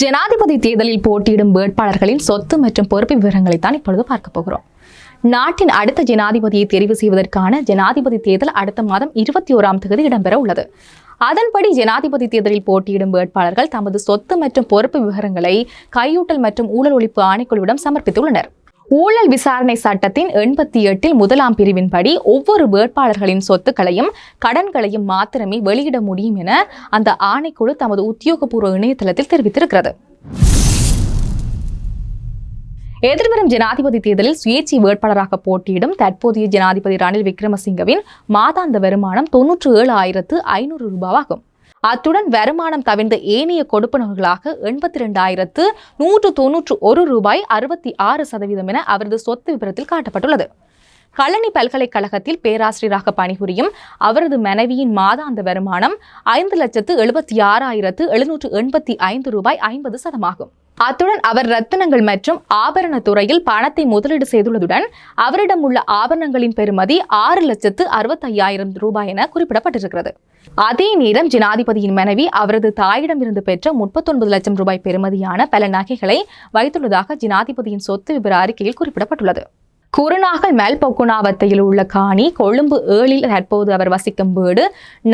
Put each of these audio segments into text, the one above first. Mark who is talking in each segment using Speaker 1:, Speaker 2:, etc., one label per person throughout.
Speaker 1: ஜனாதிபதி தேர்தலில் போட்டியிடும் வேட்பாளர்களின் சொத்து மற்றும் பொறுப்பு விவரங்களை தான் இப்பொழுது பார்க்க போகிறோம். நாட்டின் அடுத்த ஜனாதிபதியை தெரிவு செய்வதற்கான ஜனாதிபதி தேர்தல் அடுத்த மாதம் இருபத்தி ஓராம் தேதி இடம்பெற உள்ளது. அதன்படி ஜனாதிபதி தேர்தலில் போட்டியிடும் வேட்பாளர்கள் தமது சொத்து மற்றும் பொறுப்பு விவரங்களை கையூட்டல் மற்றும் ஊழல் ஒழிப்பு ஆணைக்குழுவிடம் சமர்ப்பித்துள்ளனர். ஊழல் விசாரணை சட்டத்தின் எண்பத்தி எட்டில் முதலாம் பிரிவின்படி ஒவ்வொரு வேட்பாளர்களின் சொத்துக்களையும் கடன்களையும் மாத்திரமே வெளியிட முடியும் என அந்த ஆணைக்குழு தமது உத்தியோகபூர்வ இணையதளத்தில் தெரிவித்திருக்கிறது. எதிர்வரும் ஜனாதிபதி தேர்தலில் சுயேட்சை வேட்பாளராக போட்டியிடும் தற்போதைய ஜனாதிபதி ரணில் விக்ரமசிங்கவின் மாதாந்த வருமானம் தொன்னூற்று ஏழு ஆயிரத்து ஐநூறு ரூபாவாகும். அத்துடன் வருமானம் தவிர்ந்த ஏனைய கொடுப்பனர்களாக எண்பத்தி ரெண்டாயிரத்து நூற்று தொன்னூற்று ஒரு ரூபாய் அறுபத்தி ஆறு சதவீதம் என அவரது சொத்து விபரத்தில் காட்டப்பட்டுள்ளது. கழனி பல்கலைக்கழகத்தில் பேராசிரியராக பணிபுரியும் அவரது மனைவியின் மாதாந்த வருமானம் ஐந்து லட்சத்து எழுபத்தி ஆறாயிரத்து எழுநூற்று எண்பத்தி ஐந்து ரூபாய் ஐம்பது சதமாகும். அத்துடன் அவர் ரத்தினங்கள் மற்றும் ஆபரண துறையில் பணத்தை முதலீடு செய்துள்ளதுடன் அவரிடம் உள்ள ஆபரணங்களின் பெறுமதி ஆறு லட்சத்து அறுபத்தையாயிரம் ரூபாய் என குறிப்பிடப்பட்டிருக்கிறது. அதே நேரம் ஜனாதிபதியின் மனைவி அவரது தாயிடமிருந்து பெற்ற முப்பத்தொன்பது லட்சம் ரூபாய் பெறுமதியான பல நகைகளை வைத்துள்ளதாக ஜனாதிபதியின் சொத்து விபர அறிக்கையில் குறிப்பிடப்பட்டுள்ளது. குருநாகல் மேல்பொக்குனாவத்தையில் உள்ள காணி கொழும்பு ஏழில் தற்போது அவர் வசிக்கும் வீடு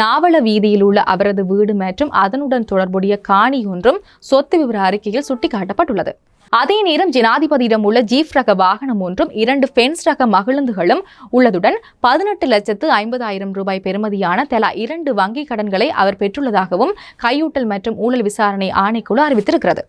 Speaker 1: நாவல வீதியில் உள்ள அவரது வீடு மற்றும் அதனுடன் தொடர்புடைய காணி ஒன்றும் சொத்து விவர அறிக்கையில் சுட்டிக்காட்டப்பட்டுள்ளது. அதே நேரம் ஜனாதிபதியிடம் உள்ள ஜீப் ரக வாகனம் ஒன்றும் இரண்டு ஃபென்ஸ் ரக மகிழுந்துகளும் உள்ளதுடன் பதினெட்டு லட்சத்து ஐம்பதாயிரம் ரூபாய் பெறுமதியான தலா இரண்டு வங்கி கடன்களை அவர் பெற்றுள்ளதாகவும் கையூட்டல் மற்றும் ஊழல் விசாரணை ஆணைக்குழு அறிவித்திருக்கிறது.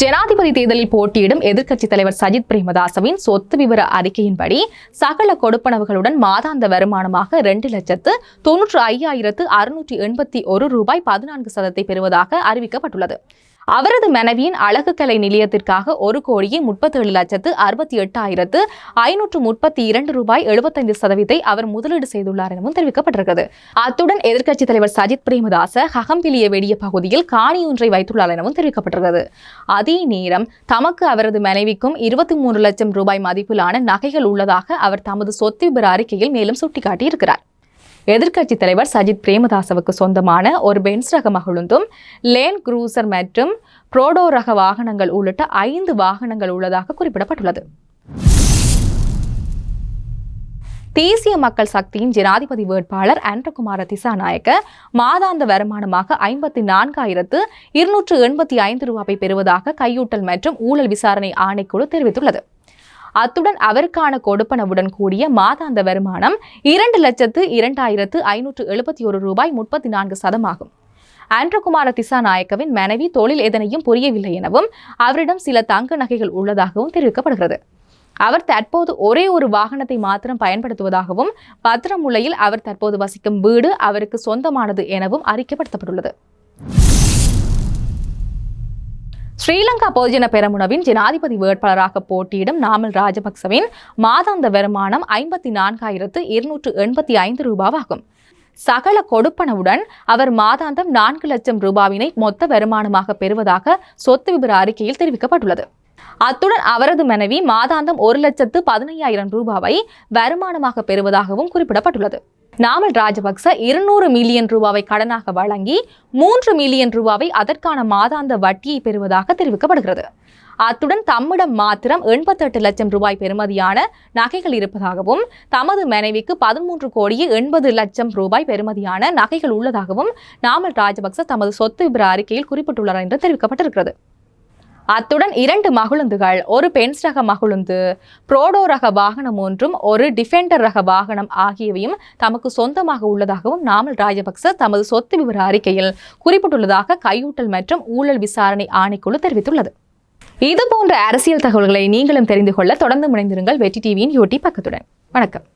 Speaker 1: ஜனாதிபதி தேர்தலில் போட்டியிடும் எதிர்க்கட்சித் தலைவர் சஜித் பிரேமதாசவின் சொத்து விவர அறிக்கையின்படி சகல கொடுப்பனவுகளுடன் மாதாந்த வருமானமாக இரண்டு லட்சத்து தொன்னூற்று ஐயாயிரத்து அறுநூற்றி எண்பத்தி ஒரு ரூபாய் பதினான்கு சதத்தை பெறுவதாக அறிவிக்கப்பட்டுள்ளது. அவரது மனைவியின் அழகு கலை நிலையத்திற்காக ஒரு கோடியே முப்பத்தேழு லட்சத்து அறுபத்தி எட்டாயிரத்து ஐநூற்று முப்பத்தி இரண்டு ரூபாய் எழுபத்தைந்து சதவீதத்தை அவர் முதலீடு செய்துள்ளார் எனவும் தெரிவிக்கப்பட்டிருக்கிறது. அத்துடன் எதிர்க்கட்சித் தலைவர் சஜித் பிரேமதாச ஹகம்பிலிய வெடிய பகுதியில் காணி ஒன்றை வைத்துள்ளார் எனவும் தெரிவிக்கப்பட்டிருக்கிறது. அதே நேரம் தமக்கு அவரது மனைவிக்கும் இருபத்தி மூன்று லட்சம் ரூபாய் மதிப்பிலான நகைகள் உள்ளதாக அவர் தமது சொத்து விபர அறிக்கையில் மேலும் சுட்டிக்காட்டியிருக்கிறார். எதிர்க்கட்சித் தலைவர் சஜித் பிரேமதாசவுக்கு சொந்தமான ஒரு பென்ஸ் ரக மகிழுந்தும் லேன் குரூசர் மற்றும் புரோடோ ரக வாகனங்கள் உள்ளிட்ட ஐந்து வாகனங்கள் உள்ளதாக குறிப்பிடப்பட்டுள்ளது. தேசிய மக்கள் சக்தியின் ஜனாதிபதி வேட்பாளர் அன்றகுமார திசாநாயக்க மாதாந்த வருமானமாக ஐம்பத்தி நான்காயிரத்து இருநூற்று எண்பத்தி ஐந்து ரூபாவை பெறுவதாக கையூட்டல் மற்றும் ஊழல் விசாரணை ஆணைக்குழு தெரிவித்துள்ளது. அத்துடன் அவருக்கான கொடுப்பனவுடன் கூடிய மாதாந்த வருமானம் இரண்டு லட்சத்து இரண்டாயிரத்து ஐநூற்று எழுபத்தி ஒரு ரூபாய் முப்பத்தி நான்கு சதமாகும். ஆண்ட்ரகுமார திசாநாயக்கவின் மனைவி தொழில் எதனையும் புரியவில்லை எனவும் அவரிடம் சில தங்க நகைகள் உள்ளதாகவும் தெரிவிக்கப்படுகிறது. அவர் தற்போது ஒரே ஒரு வாகனத்தை மாத்திரம் பயன்படுத்துவதாகவும் பத்திரமுல்லையில் அவர் தற்போது வசிக்கும் வீடு அவருக்கு சொந்தமானது எனவும் அறிக்கைப்படுத்தப்பட்டுள்ளது. ஸ்ரீலங்கா பொதுஜன பெரமுனவின் ஜனாதிபதி வேட்பாளராக போட்டியிடும் நாமல் ராஜபக்சவின் மாதாந்த வருமானம் ஐம்பத்தி நான்காயிரத்து இருநூற்று எண்பத்தி ஐந்து ரூபாவாகும். சகல கொடுப்பனவுடன் அவர் மாதாந்தம் நான்கு லட்சம் ரூபாவினை மொத்த வருமானமாக பெறுவதாக சொத்து விபர அறிக்கையில் தெரிவிக்கப்பட்டுள்ளது. அத்துடன் அவரது மனைவி மாதாந்தம் ஒரு லட்சத்து பதினையாயிரம் ரூபாவை வருமானமாக பெறுவதாகவும் குறிப்பிடப்பட்டுள்ளது. நாமல் ராஜபக்ச இருநூறு மில்லியன் ரூபாவை கடனாக வழங்கி மூன்று மில்லியன் ரூபாவை அதற்கான மாதாந்த வட்டியை பெறுவதாக தெரிவிக்கப்படுகிறது. அத்துடன் தம்மிடம் மாத்திரம் எண்பத்தெட்டு லட்சம் ரூபாய் பெறுமதியான நகைகள் இருப்பதாகவும் தமது மனைவிக்கு பதிமூன்று கோடியே எண்பது லட்சம் ரூபாய் பெறுமதியான நகைகள் உள்ளதாகவும் நாமல் ராஜபக்ச தமது சொத்து விபர அறிக்கையில் குறிப்பிட்டுள்ளார் என்று தெரிவிக்கப்பட்டிருக்கிறது. அத்துடன் இரண்டு மகுழுந்துகள் ஒரு பென்ஸ் ரக மகுழுந்து புரோடோ ரக வாகனம் ஒன்றும் ஒரு டிஃபெண்டர் ரக வாகனம் ஆகியவையும் தமக்கு சொந்தமாக உள்ளதாகவும் நாமல் ராஜபக்ச தமது சொத்து விவர அறிக்கையில் குறிப்பிட்டுள்ளதாக கையூட்டல் மற்றும் ஊழல் விசாரணை ஆணைக்குழு தெரிவித்துள்ளது. இது போன்ற அரசியல் தகவல்களை நீங்களும் தெரிந்து கொள்ள தொடர்ந்து முனைந்திருங்கள் வெற்றி டிவியின் யூடி பக்கத்துடன். வணக்கம்.